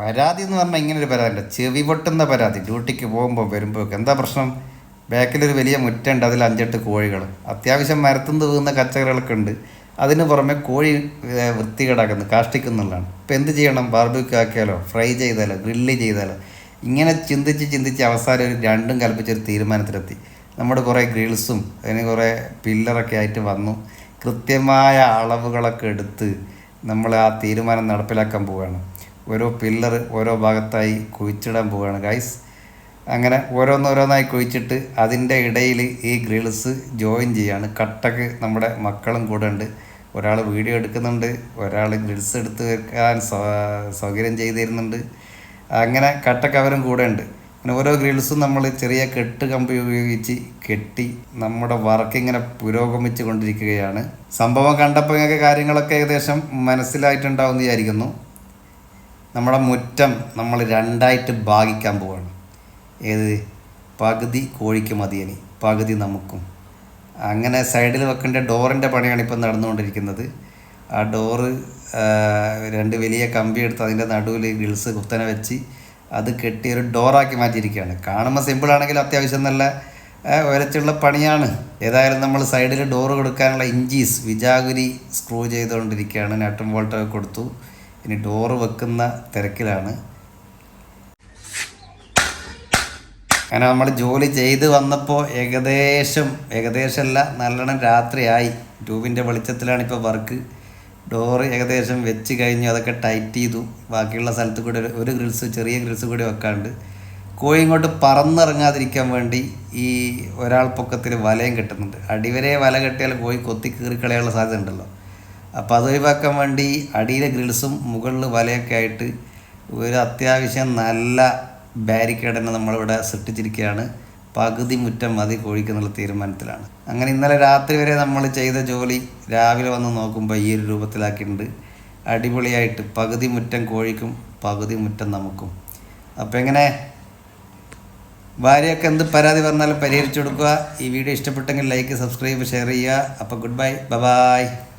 പരാതി എന്ന് പറഞ്ഞാൽ ഇങ്ങനെ ഒരു പരാതി ചെവി പൊട്ടുന്ന പരാതി. ഡ്യൂട്ടിക്ക് പോകുമ്പോൾ വരുമ്പോൾ എന്താ പ്രശ്നം? ബാക്കിലൊരു വലിയ മുറ്റുണ്ട് അതിൽ അഞ്ചെട്ട് കോഴികൾ അത്യാവശ്യം മരത്തുനിന്ന് വീഴുന്ന കച്ചകറികളൊക്കെ ഉണ്ട്. അതിന് പുറമെ കോഴി വൃത്തി വൃത്തികേടാക്കുന്നു കാഷ്ടിക്കുന്നുള്ളതാണ്. ഇപ്പം എന്ത് ചെയ്യണം? ബാർബിക്യൂ ആക്കിയാലോ? ഫ്രൈ ചെയ്താലോ? ഗ്രില്ല് ചെയ്താലോ? ഇങ്ങനെ ചിന്തിച്ച് ചിന്തിച്ച് അവസാനം ഒരു രണ്ടും കൽപ്പിച്ചൊരു തീരുമാനത്തിലെത്തി. നമ്മുടെ കുറേ ഗ്രിൽസും അതിന് കുറേ പില്ലറൊക്കെ ആയിട്ട് വന്നു. കൃത്യമായ അളവുകളൊക്കെ എടുത്ത് നമ്മൾ ആ തീരുമാനം നടപ്പിലാക്കാൻ പോവുകയാണ് ഓരോ പില്ലർ ഓരോ ഭാഗത്തായി കുഴിച്ചിടാൻ പോവുകയാണ്. ഗൈസ് അങ്ങനെ ഓരോന്നോരോന്നായി കുഴിച്ചിട്ട് അതിന്റെ ഇടയിൽ ഈ ഗ്രിൽസ് ജോയിൻ ചെയ്യാണ്. കട്ടക്ക് നമ്മുടെ മക്കളും കൂടെ ഉണ്ട്. ഒരാൾ വീഡിയോ എടുക്കുന്നുണ്ട്. ഒരാൾ ഗ്രിൽസ് എടുത്ത് വെക്കാൻ സൗകര്യം ചെയ്തു തരുന്നുണ്ട് അങ്ങനെ കട്ടക്ക് അവരും കൂടെ ഉണ്ട്. അങ്ങനെ ഓരോ ഗ്രിൽസും നമ്മൾ ചെറിയ കെട്ട് കമ്പി ഉപയോഗിച്ച് കെട്ടി നമ്മുടെ വർക്ക് ഇങ്ങനെ പുരോഗമിച്ചു കൊണ്ടിരിക്കുകയാണ് സംഭവം കണ്ടപ്പോൾ നിങ്ങൾക്ക് കാര്യങ്ങളൊക്കെ ഏകദേശം മനസ്സിലായിട്ടുണ്ടാവും എന്ന് വിചാരിക്കുന്നു. നമ്മുടെ മുറ്റം നമ്മൾ രണ്ടായിട്ട് ഭാഗിക്കാൻ പോവാണ്. ഏത്? പകുതി കോഴിക്ക് മതിയനി പകുതി നമുക്കും. അങ്ങനെ സൈഡിൽ വെക്കേണ്ട ഡോറിന്റെ പണിയാണ് ഇപ്പം നടന്നുകൊണ്ടിരിക്കുന്നത്. ആ ഡോറ് രണ്ട് വലിയ കമ്പി എടുത്ത് അതിന്റെ നടുവിൽ ഗിൾസ് കുത്തനെ വെച്ച് അത് കെട്ടി ഒരു ഡോറാക്കി മാറ്റിയിരിക്കുകയാണ്. കാണുമ്പോൾ സിമ്പിളാണെങ്കിൽ അത്യാവശ്യം നല്ല ഒരച്ചുള്ള പണിയാണ്. ഏതായാലും നമ്മൾ സൈഡിൽ ഡോറ് കൊടുക്കാനുള്ള ഇഞ്ചീസ് വിജാഗുരി സ്ക്രൂ ചെയ്തുകൊണ്ടിരിക്കുകയാണ്. നട്ടും വോൾട്ടൊക്കെ കൊടുത്തു. ഇനി ഡോറ് വെക്കുന്ന തിരക്കിലാണ്. അങ്ങനെ നമ്മൾ ജോലി ചെയ്ത് വന്നപ്പോൾ ഏകദേശം ഏകദേശമല്ല നല്ലോണം രാത്രിയായി. ട്യൂബിന്റെ വെളിച്ചത്തിലാണ് ഇപ്പോൾ വർക്ക്. ഡോറ് ഏകദേശം വെച്ച് കഴിഞ്ഞു അതൊക്കെ ടൈറ്റ് ചെയ്തു. ബാക്കിയുള്ള സ്ഥലത്ത് കൂടി ഒരു- ഗ്രിൽസ് ചെറിയ ഗ്രിൽസ് കൂടി വെക്കാണ്ട്. കോഴി ഇങ്ങോട്ട് പറന്നിറങ്ങാതിരിക്കാൻ വേണ്ടി ഈ ഒരാൾ പൊക്കത്തിൽ വലയും കെട്ടുന്നുണ്ട്. അടിവരെ വല കെട്ടിയാൽ കോഴി കൊത്തി കീറിക്കളയാനുള്ള സാധ്യത ഉണ്ടല്ലോ. അപ്പോൾ അത് ഒഴിവാക്കാൻ വേണ്ടി അടിയിലെ ഗ്രിൽസും മുകളിൽ വലയൊക്കെ ആയിട്ട് ഒരു അത്യാവശ്യം നല്ല ബാരിക്കേഡ് തന്നെ നമ്മളിവിടെ സൃഷ്ടിച്ചിരിക്കുകയാണ്. പകുതി മുറ്റം മതി കോഴിക്കെന്നുള്ള തീരുമാനത്തിലാണ്. അങ്ങനെ ഇന്നലെ രാത്രി വരെ നമ്മൾ ചെയ്ത ജോലി രാവിലെ വന്ന് നോക്കുമ്പോൾ ഈ ഒരു രൂപത്തിലാക്കിയിട്ടുണ്ട്. അടിപൊളിയായിട്ട് പകുതി മുറ്റം കോഴിക്കും പകുതി മുറ്റം നമുക്കും. അപ്പോൾ എങ്ങനെ? ഭാര്യയൊക്കെ എന്ത് പരാതി പറഞ്ഞാലും പരിഹരിച്ചു കൊടുക്കുക. ഈ വീഡിയോ ഇഷ്ടപ്പെട്ടെങ്കിൽ ലൈക്ക് സബ്സ്ക്രൈബ് ഷെയർ ചെയ്യുക. അപ്പോൾ ഗുഡ് ബൈ ബൈ